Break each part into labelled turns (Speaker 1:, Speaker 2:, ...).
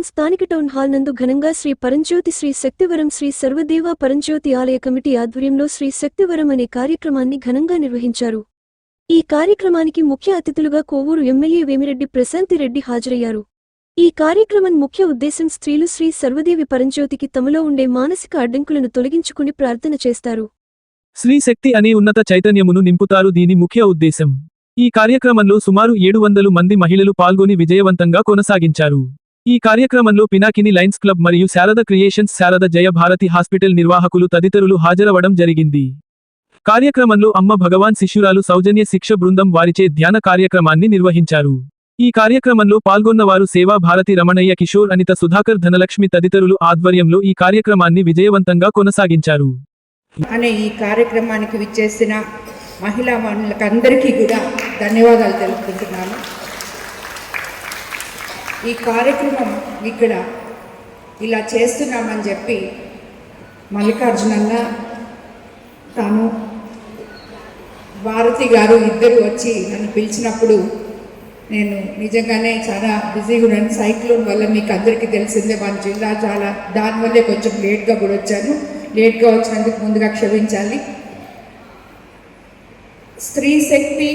Speaker 1: పాలెం స్థానిక town hall నందు ఘనంగా శ్రీ పరంజ్యోతి శ్రీ శక్తివరం శ్రీ సర్వదేవ పరంజ్యోతి ఆలయ కమిటీ ఆధ్వర్యంలో శ్రీ శక్తివరం అనే కార్యక్రమాన్ని ఘనంగా నిర్వహించారు. ఈ కార్యక్రమానికి ముఖ్య అతిథులుగా కోవూరు ఎమ్మెల్యే వేమిరెడ్డి ప్రశాంతిరెడ్డి హాజరయ్యారు. ఈ కార్యక్రమం ముఖ్య ఉద్దేశం స్త్రీలు శ్రీ సర్వదేవి పరంజ్యోతికి తమలో ఉండే మానసిక అడ్డంకులను తొలగించుకుని ప్రార్థన చేస్తారు.
Speaker 2: శ్రీ శక్తి అనే ఉన్నత చైతన్యమును నింపుతారు దీని ముఖ్య ఉద్దేశం. ఈ కార్యక్రమంలో సుమారు ఏడు వందలు మంది మహిళలు పాల్గొని విజయవంతంగా కొనసాగించారు. ఈ కార్యక్రమంలో పినాకిని లైన్స్ క్లబ్ మరియు శారద క్రియేషన్స్ శారద జయ భారతి హాస్పిటల్ నిర్వాహకులు తదితరులు హాజరవడం జరిగింది. కార్యక్రమంలో అమ్మ భగవాన్ శిష్యురాలు సౌజన్య శిక్ష బృందం వారిచే ధ్యాన కార్యక్రమాన్ని నిర్వహించారు. ఈ కార్యక్రమంలో పాల్గొన్నవారు సేవా భారతి రమణయ్య కిషోర్ అనిత సుధాకర్ ధనలక్ష్మి తదితరులు ఆధ్వర్యంలో ఈ కార్యక్రమాన్ని విజయవంతంగా కొనసాగించారు.
Speaker 3: అనే ఈ కార్యక్రమానికి విచ్చేసిన మహిళా అందరికీ కూడా ధన్యవాదాలు తెలుపుకుంటున్నాను. ఈ కార్యక్రమం ఇక్కడ ఇలా చేస్తున్నామని చెప్పి మల్లికార్జునన్న తాను భారతి గారు ఇద్దరు వచ్చి నన్ను పిలిచినప్పుడు నేను నిజంగానే చాలా బిజీగా ఉన్నాను. సైక్లోన్ వల్ల మీకు అందరికీ తెలిసిందే మన జిల్లా చాలా దానివల్లే కొంచెం లేట్గా కూడా వచ్చాను. లేట్గా వచ్చినందుకు ముందుగా క్షమించాలి. స్త్రీ శక్తి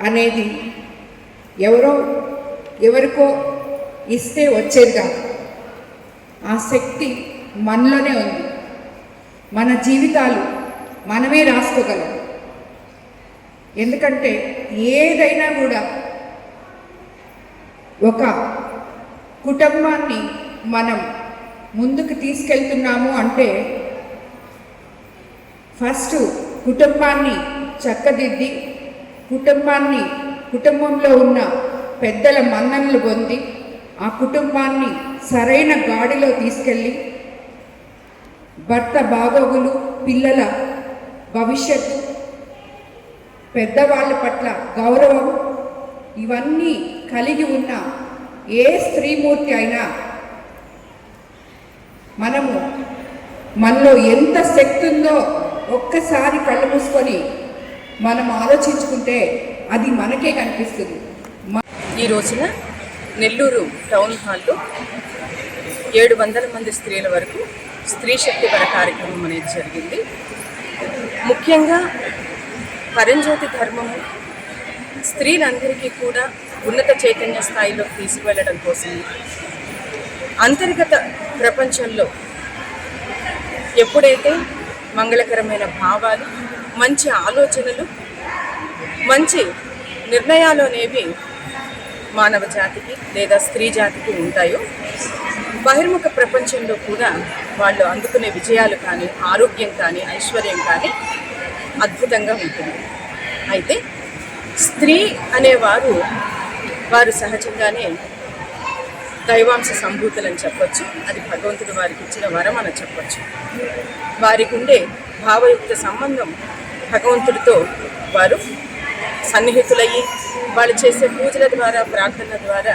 Speaker 3: అనేది ఎవరో ఎవరికో ఇస్తే వచ్చేది కాదు. ఆ శక్తి మనలోనే ఉంది. మన జీవితాలు మనమే రాసుకోగలం. ఎందుకంటే ఏదైనా కూడా ఒక కుటుంబాన్ని మనం ముందుకు తీసుకెళ్తున్నాము అంటే ఫస్ట్ కుటుంబాన్ని చక్కదిద్ది కుటుంబాన్ని కుటుంబంలో ఉన్న పెద్దల మన్ననలు పొంది ఆ కుటుంబాన్ని సరైన గాడిలో తీసుకెళ్ళి భర్త బాగోగులు పిల్లల భవిష్యత్తు పెద్దవాళ్ళ పట్ల గౌరవం ఇవన్నీ కలిగి ఉన్న ఏ స్త్రీమూర్తి అయినా మనము మనలో ఎంత శక్తి ఉందో ఒక్కసారి కళ్ళు మూసుకొని మనం ఆలోచించుకుంటే అది మనకే కనిపిస్తుంది.
Speaker 4: ఈ రోజున నెల్లూరు టౌన్ హాల్లో ఏడు వందల మంది స్త్రీల వరకు స్త్రీ శక్తి పర కార్యక్రమం అనేది జరిగింది. ముఖ్యంగా పరంజ్యోతి ధర్మము స్త్రీలందరికీ కూడా ఉన్నత చైతన్య స్థాయిలోకి తీసుకువెళ్ళడం కోసం అంతర్గత ప్రపంచంలో ఎప్పుడైతే మంగళకరమైన భావాలు మంచి ఆలోచనలు మంచి నిర్ణయాలు అనేవి మానవ జాతికి లేదా స్త్రీ జాతికి ఉంటాయో బహిర్ముఖ ప్రపంచంలో కూడా వాళ్ళు అందుకునే విజయాలు కానీ ఆరోగ్యం కానీ ఐశ్వర్యం కానీ అద్భుతంగా ఉంటుంది. అయితే స్త్రీ అనేవారు వారు సహజంగానే దైవాంశ సంభూతులని చెప్పొచ్చు అది భగవంతుడు వారికి ఇచ్చిన వరం అని చెప్పొచ్చు. వారికి ఉండే భావయుక్త సంబంధం భగవంతుడితో వారు సన్నిహితులయ్యి వాళ్ళు చేసే పూజల ద్వారా ప్రార్థనల ద్వారా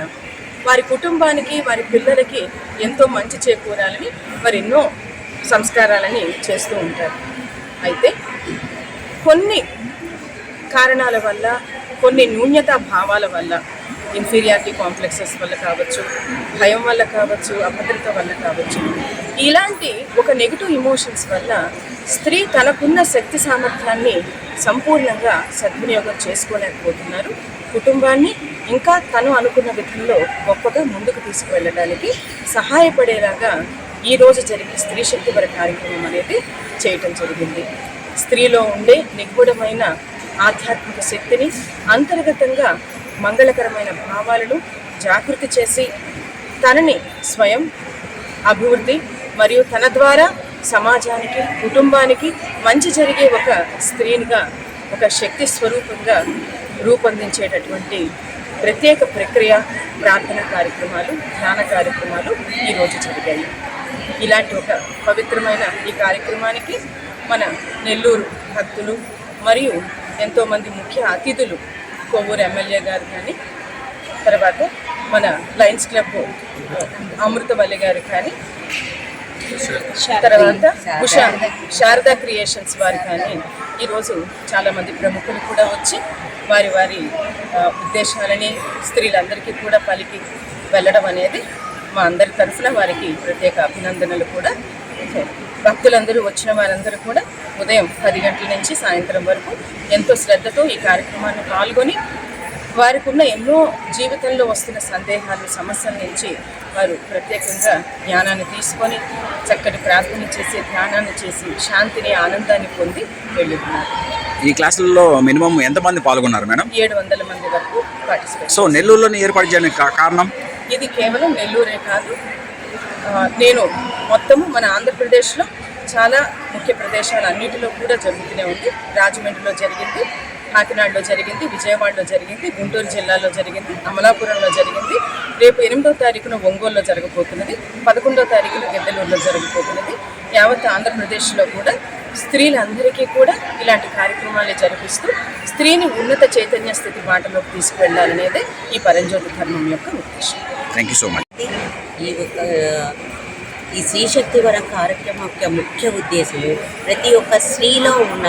Speaker 4: వారి కుటుంబానికి వారి పిల్లలకి ఎంతో మంచి చేకూరాలని వారు ఎన్నో సంస్కారాలని చేస్తూ ఉంటారు. అయితే కొన్ని కారణాల వల్ల కొన్ని న్యూన్యతా భావాల వల్ల ఇన్ఫీరియారిటీ కాంప్లెక్సెస్ వల్ల కావచ్చు భయం వల్ల కావచ్చు అభద్రత వల్ల కావచ్చు. ఇలాంటి ఒక నెగిటివ్ ఇమోషన్స్ వల్ల స్త్రీ తనకున్న శక్తి సామర్థ్యాన్ని సంపూర్ణంగా సద్వినియోగం చేసుకోలేకపోతున్నారు. కుటుంబాన్ని ఇంకా తను అనుకున్న విధంలో గొప్పగా ముందుకు తీసుకువెళ్ళడానికి సహాయపడేలాగా ఈరోజు జరిగే స్త్రీ శక్తి వర కార్యక్రమం అనేది చేయటం జరిగింది. స్త్రీలో ఉండే నిగూఢమైన ఆధ్యాత్మిక శక్తిని అంతర్గతంగా మంగళకరమైన భావాలను జాగృతి చేసి తనని స్వయం అభివృద్ధి మరియు తన ద్వారా సమాజానికి కుటుంబానికి మంచి జరిగే ఒక స్త్రీనిగా ఒక శక్తి స్వరూపంగా రూపొందించేటటువంటి ప్రత్యేక ప్రక్రియ ప్రార్థన కార్యక్రమాలు ధ్యాన కార్యక్రమాలు ఈరోజు జరిగాయి. ఇలాంటి ఒక పవిత్రమైన ఈ కార్యక్రమానికి మన నెల్లూరు భక్తులు మరియు ఎంతోమంది ముఖ్య అతిథులు కొవ్వూరు ఎమ్మెల్యే గారు కానీ తర్వాత మన లయన్స్ క్లబ్ అమృతవల్లి గారు కానీ తర్వాత ఉషా శారదా క్రియేషన్స్ వారు కానీ ఈరోజు చాలామంది ప్రముఖులు కూడా వచ్చి వారి వారి ఉద్దేశాలని స్త్రీలందరికీ కూడా పలికి వెళ్ళడం అనేది మా అందరి తరఫున వారికి ప్రత్యేక అభినందనలు కూడా భక్తులందరూ వచ్చిన వారందరూ కూడా ఉదయం పది గంటల నుంచి సాయంత్రం వరకు ఎంతో శ్రద్ధతో ఈ కార్యక్రమాన్ని పాల్గొని వారికి ఉన్న ఎన్నో జీవితంలో వస్తున్న సందేహాలు సమస్యల నుంచి వారు ప్రత్యేకంగా జ్ఞానాన్ని తీసుకొని చక్కటి ప్రార్థన చేసి ధ్యానాన్ని చేసి శాంతిని ఆనందాన్ని పొంది వెళ్ళుతున్నారు
Speaker 5: ఈ క్లాసుల్లో మినిమం ఎంతమంది పాల్గొన్నారు మేడం?
Speaker 4: ఏడు వందల మంది వరకు పార్టిసిపేట్
Speaker 5: సో నెల్లూరులోని ఏర్పాటు చేయడానికి కారణం?
Speaker 4: ఇది కేవలం నెల్లూరే కాదు. నేను మొత్తము మన ఆంధ్రప్రదేశ్లో చాలా ముఖ్య ప్రదేశాలు అన్నిటిలో కూడా జరుగుతూనే ఉంది. రాజమండ్రిలో జరిగింది కాకినాడలో జరిగింది విజయవాడలో జరిగింది గుంటూరు జిల్లాలో జరిగింది అమలాపురంలో జరిగింది. రేపు ఎనిమిదో తారీఖున ఒంగోలులో జరగబోతున్నది పదకొండో తారీఖున గిద్దలూరులో జరగబోతున్నది. యావత్ ఆంధ్రప్రదేశ్లో కూడా స్త్రీలందరికీ కూడా ఇలాంటి కార్యక్రమాలు జరిపిస్తూ స్త్రీని ఉన్నత చైతన్య స్థితి బాటలోకి తీసుకువెళ్ళాలనేదే ఈ పరంజ్యోతి ధర్మం యొక్క ఉద్దేశం.
Speaker 5: థ్యాంక్ యూ సో మచ్
Speaker 6: ఈ ఒక ఈ స్త్రీ శక్తి కార్యక్రమం యొక్క ముఖ్య ఉద్దేశము ప్రతి ఒక్క స్త్రీలో ఉన్న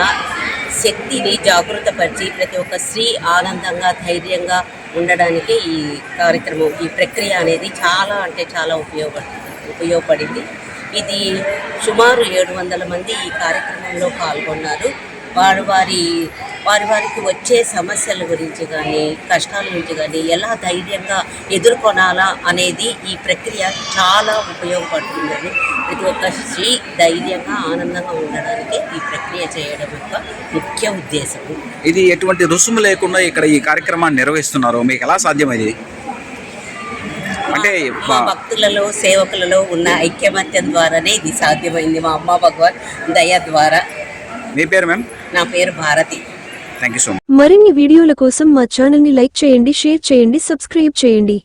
Speaker 6: శక్తిని జాగృతపరిచి ప్రతి ఒక్క స్త్రీ ఆనందంగా ధైర్యంగా ఉండడానికి ఈ కార్యక్రమం ఈ ప్రక్రియ అనేది చాలా అంటే చాలా ఉపయోగ ఉపయోగపడింది. ఇది సుమారు ఏడు వందల మంది ఈ కార్యక్రమంలో పాల్గొన్నారు. వారు వారి వారి వారికి వచ్చే సమస్యల గురించి కానీ కష్టాల నుంచి కానీ ఎలా ధైర్యంగా ఎదుర్కొనాలా అనేది ఈ ప్రక్రియ చాలా ఉపయోగపడుతుందని ప్రతి ఒక్క స్త్రీ ధైర్యంగా ఆనందంగా ఉండడానికి ఈ ప్రక్రియ చేయడం యొక్క ముఖ్య ఉద్దేశం.
Speaker 5: ఇది ఎటువంటి రుసుము లేకుండా ఇక్కడ ఈ కార్యక్రమాన్ని నిర్వహిస్తున్నారు. మీకు ఎలా సాధ్యమైంది అంటే
Speaker 6: భక్తులలో సేవకులలో ఉన్న ఐక్యమత్యం ద్వారానే ఇది సాధ్యమైంది. మా అమ్మ భగవాన్ దయ ద్వారా.
Speaker 5: మీ పేరు మ్యామ్?
Speaker 6: నా పేరు Bharati.
Speaker 5: Thank you so much
Speaker 1: మరిన్ని వీడియోల కోసం మా ఛానల్ని లైక్ చేయండి షేర్ చేయండి సబ్స్క్రైబ్ చేయండి.